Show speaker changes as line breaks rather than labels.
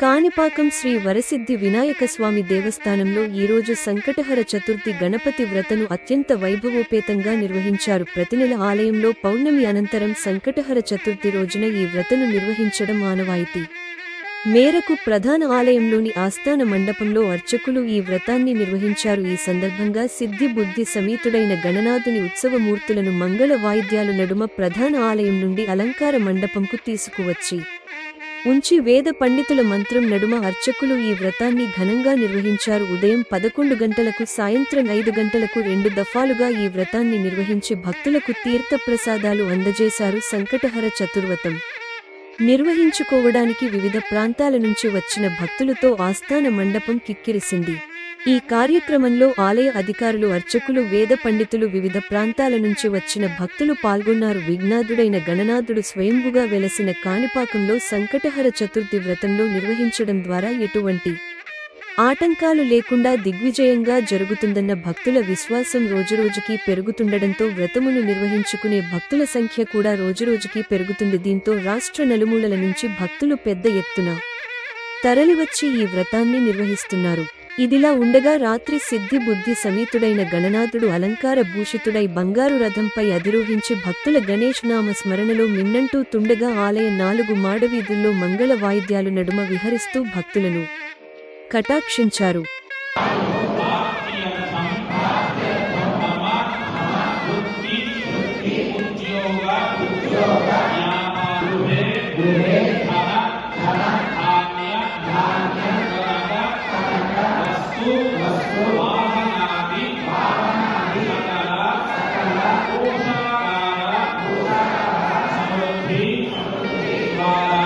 కాణిపాకం శ్రీ వరసిద్ధి వినాయక స్వామి దేవస్థానంలో ఈరోజు సంకటహర చతుర్థి గణపతి వ్రతను అత్యంత వైభవోపేతంగా నిర్వహించారు. ప్రతి నెల ఆలయంలో పౌర్ణమి అనంతరం సంకటహర చతుర్థి రోజున ఈ వ్రతను నిర్వహించడం ఆనవాయితీ. మేరకు ప్రధాన ఆలయంలోని ఆస్థాన మండపంలో అర్చకులు ఈ వ్రతాన్ని నిర్వహించారు. ఈ సందర్భంగా సిద్ధి బుద్ధి సమేతుడైన గణనాథుని ఉత్సవమూర్తులను మంగళ వాయిద్యాల నడుమ ప్రధాన ఆలయం నుండి అలంకార మండపంకు తీసుకువచ్చి ఉంచి వేద పండితుల మంత్రం నడుమ అర్చకులు ఈ వ్రతాన్ని ఘనంగా నిర్వహించారు. ఉదయం పదకొండు గంటలకు సాయంత్రం ఐదు గంటలకు రెండు దఫాలుగా ఈ వ్రతాన్ని నిర్వహించి భక్తులకు తీర్థప్రసాదాలు అందజేశారు సంకటహర చతుర్వతం. నిర్వహించుకోవడానికి వివిధ ప్రాంతాల నుంచి వచ్చిన భక్తులతో ఆస్థాన మండపం కిక్కిరిసింది. ఈ కార్యక్రమంలో ఆలయ అధికారులు అర్చకులు వేద పండితులు వివిధ ప్రాంతాల నుంచి వచ్చిన భక్తులు పాల్గొన్నారు. విఘ్నాథుడైన గణనాథుడు స్వయంభుగా వెలసిన కాణిపాకంలో సంకటహర చతుర్థి వ్రతంలో నిర్వహించడం ద్వారా ఎటువంటి ఆటంకాలు లేకుండా దిగ్విజయంగా జరుగుతుందన్న భక్తుల విశ్వాసం రోజురోజుకీ పెరుగుతుండటంతో వ్రతమును నిర్వహించుకునే భక్తుల సంఖ్య కూడా రోజురోజుకీ పెరుగుతుంది. దీంతో రాష్ట్ర నలుమూలల నుంచి భక్తులు పెద్ద ఎత్తున తరలివచ్చి ఈ వ్రతాన్ని నిర్వహిస్తున్నారు. ఇదిలా ఉండగా రాత్రి సిద్ధి బుద్ధి సమీతుడైన గణనాథుడు అలంకార భూషితుడై బంగారు రథంపై అధిరోహించి భక్తుల గణేష్ నామ స్మరణలో మిన్నంటూ తుండగా ఆలయ నాలుగు మాడవీధుల్లో మంగళ వాయిద్యాలు నడుమ విహరిస్తూ భక్తులను కటాక్షించారు Yeah.